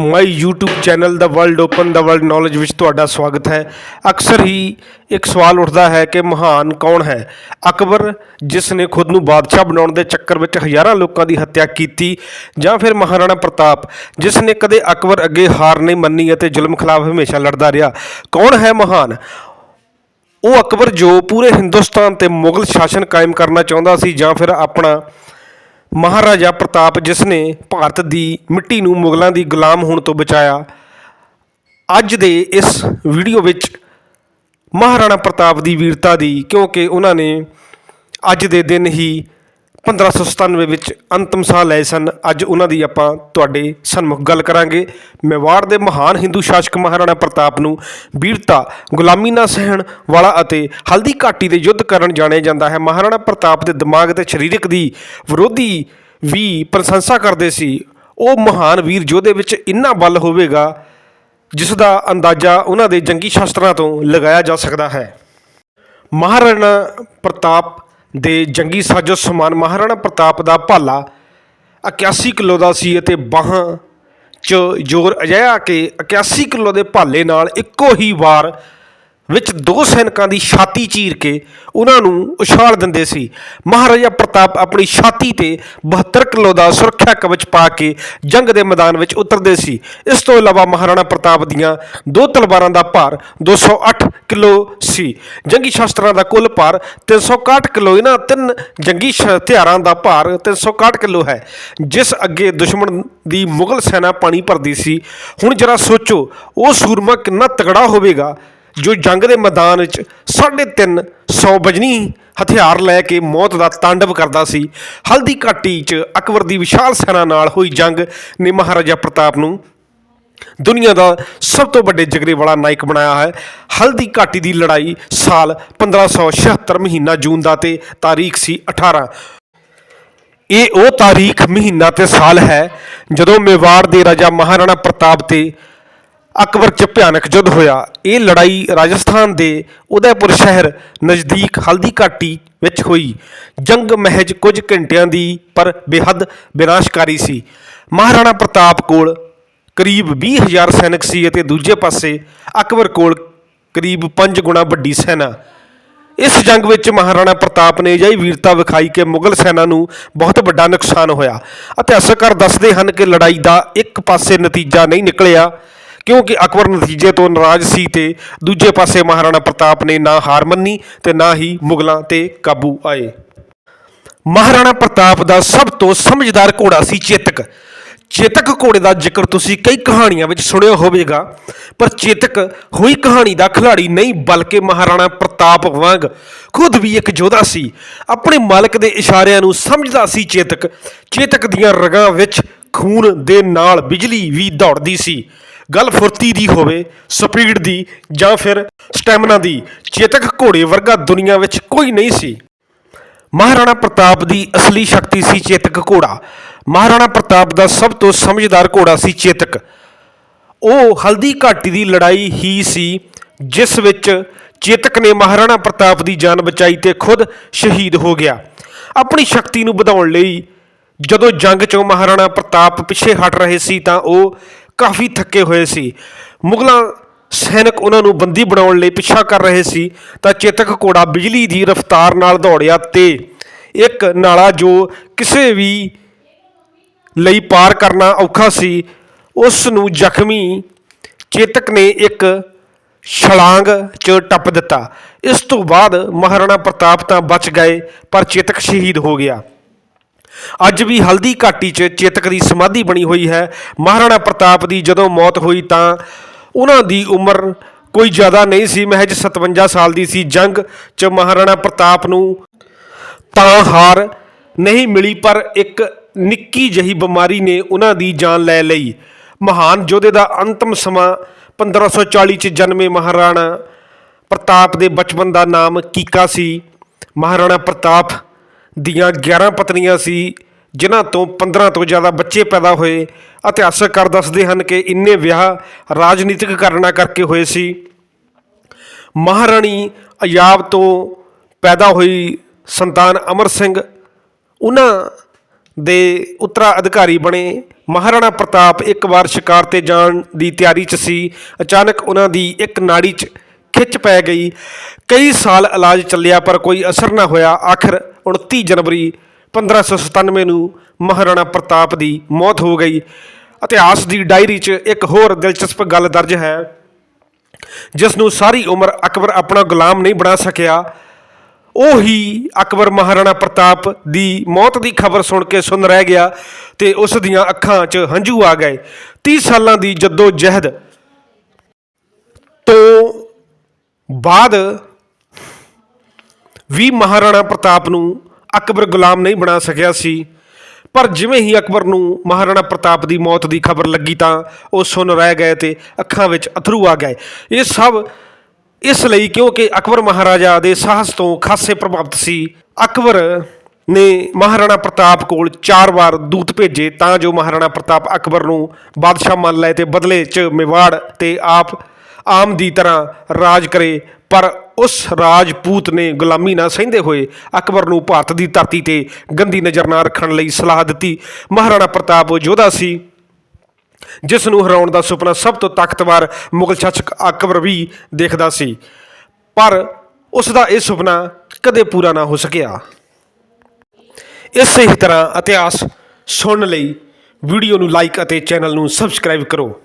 ਮਾਈ YouTube channel ਦਾ world open ਦਾ world knowledge ਵਿੱਚ ਤੁਹਾਡਾ ਸਵਾਗਤ ਹੈ। ਅਕਸਰ ਹੀ ਇੱਕ ਸਵਾਲ ਉੱਠਦਾ ਹੈ ਕਿ ਮਹਾਨ ਕੌਣ ਹੈ? ਅਕਬਰ, ਜਿਸ ਨੇ ਖੁਦ ਨੂੰ ਬਾਦਸ਼ਾਹ ਬਣਾਉਣ ਦੇ ਚੱਕਰ ਵਿੱਚ ਹਜ਼ਾਰਾਂ ਲੋਕਾਂ ਦੀ ਹੱਤਿਆ ਕੀਤੀ, ਜਾਂ ਫਿਰ ਮਹਾਰਾਣਾ ਪ੍ਰਤਾਪ, ਜਿਸ ਨੇ ਕਦੇ ਅਕਬਰ ਅੱਗੇ ਹਾਰ ਨਹੀਂ ਮੰਨੀ ਅਤੇ ਜ਼ੁਲਮ ਖਿਲਾਫ ਹਮੇਸ਼ਾ ਲੜਦਾ ਰਿਹਾ। ਕੌਣ ਹੈ ਮਹਾਨ? ਉਹ ਅਕਬਰ ਜੋ ਪੂਰੇ ਹਿੰਦੁਸਤਾਨ ਤੇ ਮੁਗਲ ਸ਼ਾਸਨ ਕਾਇਮ ਕਰਨਾ ਚਾਹੁੰਦਾ ਸੀ ਜਾਂ ਫਿਰ ਆਪਣਾ ਮਹਾਰਾਜਾ ਪ੍ਰਤਾਪ, ਜਿਸ ਨੇ ਭਾਰਤ ਦੀ ਮਿੱਟੀ ਨੂੰ ਮੁਗਲਾਂ ਦੀ ਗੁਲਾਮ ਹੋਣ ਤੋਂ ਬਚਾਇਆ, ਅੱਜ ਦੇ ਇਸ ਵੀਡੀਓ ਵਿੱਚ ਮਹਾਰਾਣਾ ਪ੍ਰਤਾਪ ਦੀ ਵੀਰਤਾ ਦੀ, ਕਿਉਂਕਿ ਉਹਨਾਂ ਨੇ ਅੱਜ ਦੇ ਦਿਨ ਹੀ 1597 ਵਿੱਚ ਅੰਤਮ ਸਾਹ ਲਏ ਸਨ। ਅੱਜ ਉਹਨਾਂ ਦੀ ਆਪਾਂ ਤੁਹਾਡੇ ਸਨਮੁਖ ਗੱਲ ਕਰਾਂਗੇ। ਮੇਵਾੜ ਦੇ ਮਹਾਨ ਹਿੰਦੂ ਸ਼ਾਸਕ ਮਹਾਰਾਣਾ ਪ੍ਰਤਾਪ ਨੂੰ ਵੀਰਤਾ ਗੁਲਾਮੀ ਨਾ ਸਹਿਣ ਵਾਲਾ ਅਤੇ ਹਲਦੀ ਘਾਟੀ ਦੇ ਯੁੱਧ ਕਰਨ ਜਾਣਿਆ ਜਾਂਦਾ ਹੈ। ਮਹਾਰਾਣਾ ਪ੍ਰਤਾਪ ਦੇ ਦਿਮਾਗ ਤੇ ਸਰੀਰਕ ਦੀ ਵਿਰੋਧੀ ਵੀ ਪ੍ਰਸ਼ੰਸਾ ਕਰਦੇ ਸੀ। ਉਹ ਮਹਾਨ ਵੀਰ ਯੋਧੇ ਵਿੱਚ ਇੰਨਾ ਬਲ ਹੋਵੇਗਾ ਜਿਸ ਦਾ ਅੰਦਾਜ਼ਾ ਉਹਨਾਂ ਦੇ ਜੰਗੀ ਸ਼ਾਸਤਰਾਂ ਤੋਂ ਲਗਾਇਆ ਜਾ ਸਕਦਾ ਹੈ। ਮਹਾਰਾਣਾ ਪ੍ਰਤਾਪ ਦੇ ਜੰਗੀ ਸਾਜੋ ਸਮਾਨ ਮਹਾਰਾਣਾ ਪ੍ਰਤਾਪ ਦਾ ਭਾਲਾ 81 ਕਿਲੋ ਦਾ ਸੀ ਅਤੇ ਬਾਹਾਂ 'ਚ ਜ਼ੋਰ ਅਜਿਹਾ ਕਿ 81 ਕਿਲੋ ਦੇ ਭਾਲੇ ਨਾਲ ਇੱਕੋ ਹੀ ਵਾਰ ਵਿੱਚ ਦੋ ਸੈਨਿਕਾਂ ਦੀ ਛਾਤੀ ਚੀਰ ਕੇ ਉਹਨਾਂ ਨੂੰ ਉਛਾਲ ਦਿੰਦੇ ਸੀ। ਮਹਾਰਾਜਾ ਪ੍ਰਤਾਪ ਆਪਣੀ ਛਾਤੀ ਤੇ 72 ਕਿਲੋ ਦਾ ਸੁਰੱਖਿਆ ਕਵਚ ਪਾ ਕੇ ਜੰਗ ਦੇ ਮੈਦਾਨ ਵਿੱਚ ਉਤਰਦੇ ਸੀ। ਇਸ ਤੋਂ ਇਲਾਵਾ ਮਹਾਰਾਣਾ ਪ੍ਰਤਾਪ ਦੀਆਂ ਦੋ ਤਲਵਾਰਾਂ ਦਾ ਭਾਰ 208 ਕਿਲੋ ਸੀ। ਜੰਗੀ ਸ਼ਾਸਤਰਾਂ ਦਾ ਕੁੱਲ ਭਾਰ 361 ਕਿਲੋ। ਇਹਨਾਂ ਤਿੰਨ ਜੰਗੀ ਸ਼- ਹਥਿਆਰਾਂ ਦਾ ਭਾਰ 361 ਕਿਲੋ ਹੈ। ਜਿਸ ਅੱਗੇ ਦੁਸ਼ਮਣ ਦੀ ਮੁਗਲ ਸੈਨਾ ਪਾਣੀ ਭਰਦੀ ਸੀ। ਹੁਣ ਜਰਾ ਸੋਚੋ, ਉਹ ਸੂਰਮਾ ਕਿੰਨਾ ਤਗੜਾ ਹੋਵੇਗਾ। ਜੋ ਜੰਗ ਦੇ ਮੈਦਾਨ ਵਿੱਚ 350 ਵਜਨੀ ਹਥਿਆਰ ਲੈ ਕੇ ਮੌਤ ਦਾ ਤਾਂਡਵ ਕਰਦਾ ਸੀ, ਹਲਦੀ ਘਾਟੀ 'ਚ ਅਕਬਰ ਦੀ ਵਿਸ਼ਾਲ ਸੈਨਾ ਨਾਲ ਹੋਈ ਜੰਗ ਨੇ ਮਹਾਰਾਜਾ ਪ੍ਰਤਾਪ ਨੂੰ ਦੁਨੀਆ ਦਾ ਸਭ ਤੋਂ ਵੱਡੇ ਜਗਰੇ ਵਾਲਾ ਨਾਇਕ ਬਣਾਇਆ ਹੈ। ਹਲਦੀ ਘਾਟੀ ਦੀ ਲੜਾਈ ਸਾਲ 1576 ਮਹੀਨਾ ਜੂਨ ਦਾ ਤੇ ਤਾਰੀਖ ਸੀ 18 ਇਹ ਉਹ ਤਾਰੀਖ ਮਹੀਨਾ ਤੇ ਸਾਲ ਹੈ ਜਦੋਂ ਮੇਵਾੜ ਦੇ ਰਾਜਾ ਮਹਾਰਾਣਾ ਪ੍ਰਤਾਪ ਤੇ ਅਕਬਰ 'ਚ ਭਿਆਨਕ ਯੁੱਧ ਹੋਇਆ। ਇਹ ਲੜਾਈ ਰਾਜਸਥਾਨ ਦੇ ਉਦੈਪੁਰ ਸ਼ਹਿਰ ਨਜ਼ਦੀਕ ਹਲਦੀ ਘਾਟੀ ਵਿੱਚ ਹੋਈ। ਜੰਗ ਮਹਿਜ ਕੁਝ ਘੰਟਿਆਂ ਦੀ ਪਰ ਬੇਹੱਦ ਵਿਨਾਸ਼ਕਾਰੀ ਸੀ। ਮਹਾਰਾਣਾ ਪ੍ਰਤਾਪ ਕੋਲ ਕਰੀਬ 20000 ਸੈਨਿਕ ਸੀ ਅਤੇ ਦੂਜੇ ਪਾਸੇ ਅਕਬਰ ਕੋਲ ਕਰੀਬ 5 ਗੁਣਾ ਵੱਡੀ ਸੈਨਾ। ਇਸ ਜੰਗ ਵਿੱਚ ਮਹਾਰਾਣਾ ਪ੍ਰਤਾਪ ਨੇ ਅਜਿਹੀ ਵੀਰਤਾ ਵਿਖਾਈ ਕਿ ਮੁਗਲ ਸੈਨਾ ਨੂੰ ਬਹੁਤ ਵੱਡਾ ਨੁਕਸਾਨ ਹੋਇਆ। ਇਤਿਹਾਸਕਾਰ ਦੱਸਦੇ ਹਨ ਕਿ ਲੜਾਈ ਦਾ ਇੱਕ ਪਾਸੇ ਨਤੀਜਾ ਨਹੀਂ ਨਿਕਲਿਆ ਕਿਉਂਕਿ ਅਕਬਰ ਨਤੀਜੇ ਤੋਂ ਨਾਰਾਜ਼ ਸੀ ਤੇ ਦੂਜੇ ਪਾਸੇ ਮਹਾਰਾਣਾ ਪ੍ਰਤਾਪ ਨੇ ਨਾ ਹਾਰ ਮੰਨੀ ਤੇ ਨਾ ਹੀ ਮੁਗਲਾਂ ਤੇ ਕਾਬੂ ਆਏ। ਮਹਾਰਾਣਾ ਪ੍ਰਤਾਪ ਦਾ ਸਭ ਤੋਂ ਸਮਝਦਾਰ ਘੋੜਾ ਸੀ ਚੇਤਕ। ਚੇਤਕ ਘੋੜੇ ਦਾ ਜ਼ਿਕਰ ਤੁਸੀਂ ਕਈ ਕਹਾਣੀਆਂ ਵਿੱਚ ਸੁਣਿਆ ਹੋਵੇਗਾ, ਪਰ ਚੇਤਕ ਹੋਈ ਕਹਾਣੀ ਦਾ ਖਿਲਾੜੀ ਨਹੀਂ, ਬਲਕਿ ਮਹਾਰਾਣਾ ਪ੍ਰਤਾਪ ਵਾਂਗ ਖੁਦ ਵੀ ਇੱਕ ਯੋਧਾ ਸੀ। ਆਪਣੇ ਮਾਲਕ ਦੇ ਇਸ਼ਾਰਿਆਂ ਨੂੰ ਸਮਝਦਾ ਸੀ ਚੇਤਕ। ਚੇਤਕ ਦੀਆਂ ਰਗਾਂ ਵਿੱਚ ਖੂਨ ਦੇ ਨਾਲ ਬਿਜਲੀ ਵੀ ਦੌੜਦੀ ਸੀ। ਗੱਲ ਫੁਰਤੀ ਦੀ ਹੋਵੇ, ਸਪੀਡ ਦੀ ਜਾਂ ਫਿਰ ਸਟੈਮਿਨਾ ਦੀ, ਚੇਤਕ ਘੋੜੇ ਵਰਗਾ ਦੁਨੀਆ ਵਿੱਚ ਕੋਈ ਨਹੀਂ ਸੀ। ਮਹਾਰਾਣਾ ਪ੍ਰਤਾਪ ਦੀ ਅਸਲੀ ਸ਼ਕਤੀ ਸੀ ਚੇਤਕ ਘੋੜਾ। ਮਹਾਰਾਣਾ ਪ੍ਰਤਾਪ ਦਾ ਸਭ ਤੋਂ ਸਮਝਦਾਰ ਘੋੜਾ ਸੀ ਚੇਤਕ। ਉਹ ਹਲਦੀ ਘਾਟੀ ਦੀ ਲੜਾਈ ਹੀ ਸੀ, ਜਿਸ ਵਿੱਚ ਚੇਤਕ ਨੇ ਮਹਾਰਾਣਾ ਪ੍ਰਤਾਪ ਦੀ ਜਾਨ ਬਚਾਈ ਤੇ ਖੁਦ ਸ਼ਹੀਦ ਹੋ ਗਿਆ। ਆਪਣੀ ਸ਼ਕਤੀ ਨੂੰ ਵਧਾਉਣ ਲਈ ਜਦੋਂ ਜੰਗ 'ਚੋਂ ਮਹਾਰਾਣਾ ਪ੍ਰਤਾਪ ਪਿੱਛੇ ਹਟ ਰਹੇ ਸੀ ਤਾਂ ਉਹ ਕਾਫੀ ਥੱਕੇ ਹੋਏ ਸੀ। ਮੁਗਲਾਂ ਸੈਨਿਕ ਉਹਨਾਂ ਨੂੰ ਬੰਦੀ ਬਣਾਉਣ ਲਈ ਪਿੱਛਾ ਕਰ ਰਹੇ ਸੀ ਤਾਂ ਚੇਤਕ ਘੋੜਾ ਬਿਜਲੀ ਦੀ ਰਫ਼ਤਾਰ ਨਾਲ ਦੌੜਿਆ ਤੇ ਇੱਕ ਨਾਲਾ ਜੋ ਕਿਸੇ ਵੀ ਲਈ ਪਾਰ ਕਰਨਾ ਔਖਾ ਸੀ, ਉਸ ਨੂੰ ਜ਼ਖਮੀ ਚੇਤਕ ਨੇ ਇੱਕ ਛਲਾਂਗ 'ਚ ਟੱਪ ਦਿੱਤਾ। ਇਸ ਤੋਂ ਬਾਅਦ ਮਹਾਰਾਣਾ ਪ੍ਰਤਾਪ ਤਾਂ ਬਚ ਗਏ, ਪਰ ਚੇਤਕ ਸ਼ਹੀਦ ਹੋ ਗਿਆ। ਅੱਜ ਵੀ ਹਲਦੀ ਘਾਟੀ 'ਚ ਚੇਤਕ ਦੀ ਸਮਾਧੀ ਬਣੀ ਹੋਈ ਹੈ। ਮਹਾਰਾਣਾ ਪ੍ਰਤਾਪ ਦੀ ਜਦੋਂ ਮੌਤ ਹੋਈ ਤਾਂ ਉਹਨਾਂ ਦੀ ਉਮਰ ਕੋਈ ਜ਼ਿਆਦਾ ਨਹੀਂ ਸੀ। ਮਹਿਜ 57 ਸਾਲ ਦੀ ਸੀ ਜੰਗ 'ਚ ਮਹਾਰਾਣਾ ਪ੍ਰਤਾਪ ਨੂੰ ਤਾਂ ਹਾਰ ਨਹੀਂ ਮਿਲੀ, ਪਰ ਇੱਕ ਨਿੱਕੀ ਜਹੀ ਬਿਮਾਰੀ ਨੇ ਉਹਨਾਂ ਦੀ ਜਾਨ ਲੈ ਲਈ। ਮਹਾਨ ਯੋਧੇ ਦਾ ਅੰਤਮ ਸਮਾਂ 1540 ਚ ਜਨਮੇ ਮਹਾਰਾਣਾ ਪ੍ਰਤਾਪ ਦੇ ਬਚਪਨ ਦਾ ਨਾਮ ਕੀਕਾ ਸੀ। ਮਹਾਰਾਣਾ ਪ੍ਰਤਾਪ ਦੀਆਂ 11 ਪਤਨੀਆਂ ਸੀ, ਜਿਨ੍ਹਾਂ ਤੋਂ 15 ਤੋਂ ਜ਼ਿਆਦਾ ਬੱਚੇ ਪੈਦਾ ਹੋਏ। ਇਤਿਹਾਸਕਾਰ ਦੱਸਦੇ ਹਨ ਕਿ ਇੰਨੇ ਵਿਆਹ ਰਾਜਨੀਤਿਕ ਕਾਰਨਾਂ ਕਰਕੇ ਹੋਏ ਸੀ। ਮਹਾਰਾਣੀ ਅਯਾਬ ਤੋਂ ਪੈਦਾ ਹੋਈ ਸੰਤਾਨ ਅਮਰ ਸਿੰਘ ਉਹਨਾਂ ਦੇ ਉੱਤਰਾਧਿਕਾਰੀ ਬਣੇ। ਮਹਾਰਾਣਾ ਪ੍ਰਤਾਪ ਇੱਕ ਵਾਰ ਸ਼ਿਕਾਰ ਤੇ ਜਾਣ ਦੀ ਤਿਆਰੀ 'ਚ ਸੀ। ਅਚਾਨਕ ਉਹਨਾਂ ਦੀ ਇੱਕ ਨਾੜੀ 'ਚ ਖਿੱਚ ਪੈ ਗਈ। ਕਈ ਸਾਲ ਇਲਾਜ ਚੱਲਿਆ, ਪਰ ਕੋਈ ਅਸਰ ਨਾ ਹੋਇਆ। ਆਖਰ 29 ਜਨਵਰੀ 1597 ਨੂੰ ਮਹਾਰਾਣਾ ਪ੍ਰਤਾਪ ਦੀ ਮੌਤ ਹੋ ਗਈ। ਇਤਿਹਾਸ ਦੀ ਡਾਇਰੀ 'ਚ ਇੱਕ ਹੋਰ ਦਿਲਚਸਪ ਗੱਲ ਦਰਜ ਹੈ ਜਿਸ ਨੂੰ ਸਾਰੀ ਉਮਰ ਅਕਬਰ ਆਪਣਾ ਗੁਲਾਮ ਨਹੀਂ ਬਣਾ ਸਕਿਆ। ਉਹ ਹੀ ਅਕਬਰ ਮਹਾਰਾਣਾ ਪ੍ਰਤਾਪ ਦੀ ਮੌਤ ਦੀ ਖਬਰ ਸੁਣ ਕੇ ਸੁਣ ਰਹਿ ਗਿਆ ਤੇ ਉਸ ਦੀਆਂ ਅੱਖਾਂ 'ਚ ਹੰਝੂ ਆ ਗਏ। 30 ਸਾਲਾਂ ਦੀ ਜੱਦੋ ਜਹਿਦ ਤੋਂ ਬਾਅਦ ਵੀ ਮਹਾਰਾਣਾ ਪ੍ਰਤਾਪ ਨੂੰ ਅਕਬਰ ਗੁਲਾਮ ਨਹੀਂ ਬਣਾ ਸਕਿਆ ਸੀ। ਪਰ ਜਿਵੇਂ ਹੀ ਅਕਬਰ ਨੂੰ ਮਹਾਰਾਣਾ ਪ੍ਰਤਾਪ ਦੀ ਮੌਤ ਦੀ ਖਬਰ ਲੱਗੀ ਤਾਂ ਉਹ ਸੁਣ ਰਹਿ ਗਏ ਤੇ ਅੱਖਾਂ ਵਿੱਚ ਅਥਰੂ ਆ ਗਏ। ਇਹ ਸਭ ਇਸ ਲਈ ਕਿਉਂਕਿ ਅਕਬਰ ਮਹਾਰਾਜਾ ਦੇ ਸਾਹਸ ਤੋਂ ਖਾਸੇ ਪ੍ਰਭਾਵਿਤ ਸੀ। ਅਕਬਰ ਨੇ ਮਹਾਰਾਣਾ ਪ੍ਰਤਾਪ ਕੋਲ ਚਾਰ ਵਾਰ ਦੂਤ ਭੇਜੇ ਤਾਂ ਜੋ ਮਹਾਰਾਣਾ ਪ੍ਰਤਾਪ ਅਕਬਰ ਨੂੰ ਬਾਦਸ਼ਾਹ ਮੰਨ ਲਏ ਤੇ ਬਦਲੇ 'ਚ ਮੇਵਾੜ ਤੇ ਆਪ ਆਮ ਦੀ ਤਰ੍ਹਾਂ ਰਾਜ ਕਰੇ। ਪਰ ਉਸ ਰਾਜਪੂਤ ਨੇ ਗੁਲਾਮੀ ਨਾ ਸਹਿੰਦੇ ਹੋਏ ਅਕਬਰ ਨੂੰ ਭਾਰਤ ਦੀ ਧਰਤੀ ਤੇ ਗੰਦੀ ਨਜ਼ਰ ਨਾ ਰੱਖਣ ਲਈ ਸਲਾਹ ਦਿੱਤੀ। ਮਹਾਰਾਣਾ ਪ੍ਰਤਾਪ ਉਹ ਯੋਧਾ ਸੀ ਜਿਸ ਨੂੰ ਹਰਾਉਣ ਦਾ ਸੁਪਨਾ ਸਭ ਤੋਂ ਤਾਕਤਵਰ ਮੁਗਲ ਸ਼ਾਸਕ ਅਕਬਰ ਵੀ ਦੇਖਦਾ ਸੀ। ਪਰ ਉਸ ਦਾ ਇਹ ਸੁਪਨਾ ਕਦੇ ਪੂਰਾ ਨਾ ਹੋ ਸਕਿਆ। ਇਸੇ ਤਰ੍ਹਾਂ ਇਤਿਹਾਸ ਸੁਣਨ ਲਈ ਵੀਡੀਓ ਨੂੰ ਲਾਈਕ ਅਤੇ ਚੈਨਲ ਨੂੰ ਸਬਸਕ੍ਰਾਈਬ ਕਰੋ।